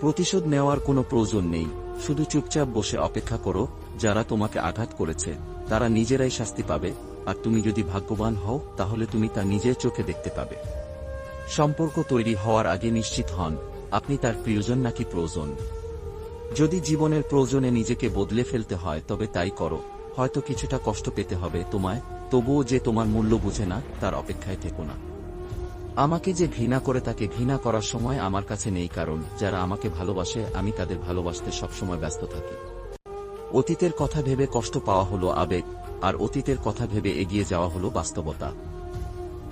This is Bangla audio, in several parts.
প্রতিশোধ নেওয়ার কোনো প্রয়োজন নেই। শুধু চুপচাপ বসে অপেক্ষা করো, যারা তোমাকে আঘাত করেছে, তারা নিজেরাই শাস্তি পাবে, আর তুমি যদি ভাগ্যবান হও, তাহলে তুমি তা নিজের চোখে দেখতে পাবে। সম্পর্ক তৈরি হওয়ার আগে নিশ্চিত হন, আপনি তার প্রিয়জন নাকি প্রয়োজন। যদি জীবনের প্রয়োজনে নিজেকে বদলে ফেলতে হয়, তবে তাই করো। হয়তো কিছুটা কষ্ট পেতে হবে তোমায়, তবুও যে তোমার মূল্য বুঝে না, তার অপেক্ষায় থেকো না। আমাকে যে ঘৃণা করে তাকে ঘৃণা করার সময় আমার কাছে নেই কারণ, যারা আমাকে ভালোবাসে, আমি তাদের ভালোবাসতে সবসময় ব্যস্ত থাকি। অতীতের কথা ভেবে কষ্ট পাওয়া হলো আবেগ, আর অতীতের কথা ভেবে এগিয়ে যাওয়া হলো বাস্তবতা।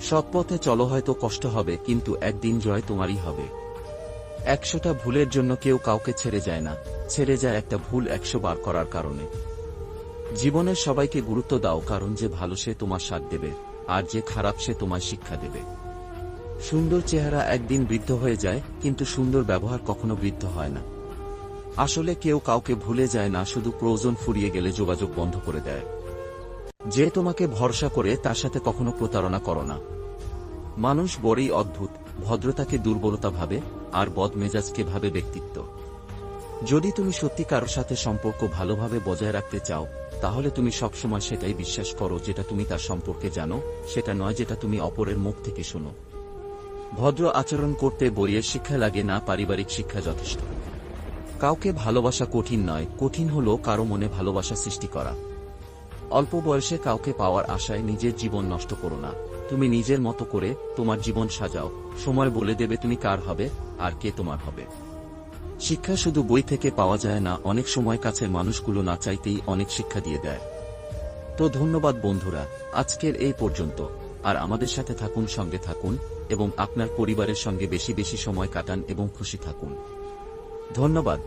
সৎ পথে চলো হয়তো কষ্ট হবে, কিন্তু একদিন জয় তোমারই হবে। একশোটা ভুলের জন্য কেউ কাউকে ছেড়ে যায় না। ছেড়ে যায় একটা ভুল একশো বার করার কারণে। জীবনের সবাইকে গুরুত্ব দাও, কারণ যে ভালো সে তোমার সাথ দেবে, আর যে খারাপ সে তোমায় শিক্ষা দেবে। সুন্দর চেহারা একদিন বৃদ্ধ হয়ে যায়, কিন্তু সুন্দর ব্যবহার কখনো বৃদ্ধ হয় না। আসলে কেউ কাউকে ভুলে যায় না, শুধু প্রয়োজন ফুরিয়ে গেলে যোগাযোগ বন্ধ করে দেয়। যে তোমাকে ভরসা করে, তার সাথে কখনো প্রতারণা করো না। মানুষ বড়ই অদ্ভুত, ভদ্রতাকে দুর্বলতা ভাবে, আর বদমেজাজকে ভাবে ব্যক্তিত্ব। যদি তুমি সত্যি কারোর সাথে সম্পর্ক ভালোভাবে বজায় রাখতে চাও, তাহলে তুমি সবসময় সেটাই বিশ্বাস করো, যেটা তুমি তার সম্পর্কে জানো, সেটা নয় যেটা তুমি অপরের মুখ থেকে শোনো। ভদ্র আচরণ করতে বইয়ের শিক্ষা লাগে না, পারিবারিক শিক্ষা যথেষ্ট। কাউকে ভালোবাসা কঠিন নয়, কঠিন হলো কারও মনে ভালোবাসা সৃষ্টি করা। অল্প বয়সে কাউকে পাওয়ার আশায় নিজের জীবন নষ্ট করো না। তুমি নিজের মতো করে তোমার জীবন সাজাও। সময় বলে দেবে তুমি কার হবে, আর কে তোমার হবে। শিক্ষা শুধু বই থেকে পাওয়া যায় না, অনেক সময় কাছের মানুষগুলো না চাইতেই অনেক শিক্ষা দিয়ে দেয়। তো ধন্যবাদ বন্ধুরা, আজকের এই পর্যন্ত। আর আমাদের সাথে থাকুন, সঙ্গে থাকুন। এবং আপনার পরিবারের সঙ্গে বেশি বেশি সময় কাটান এবং খুশি থাকুন। ধন্যবাদ।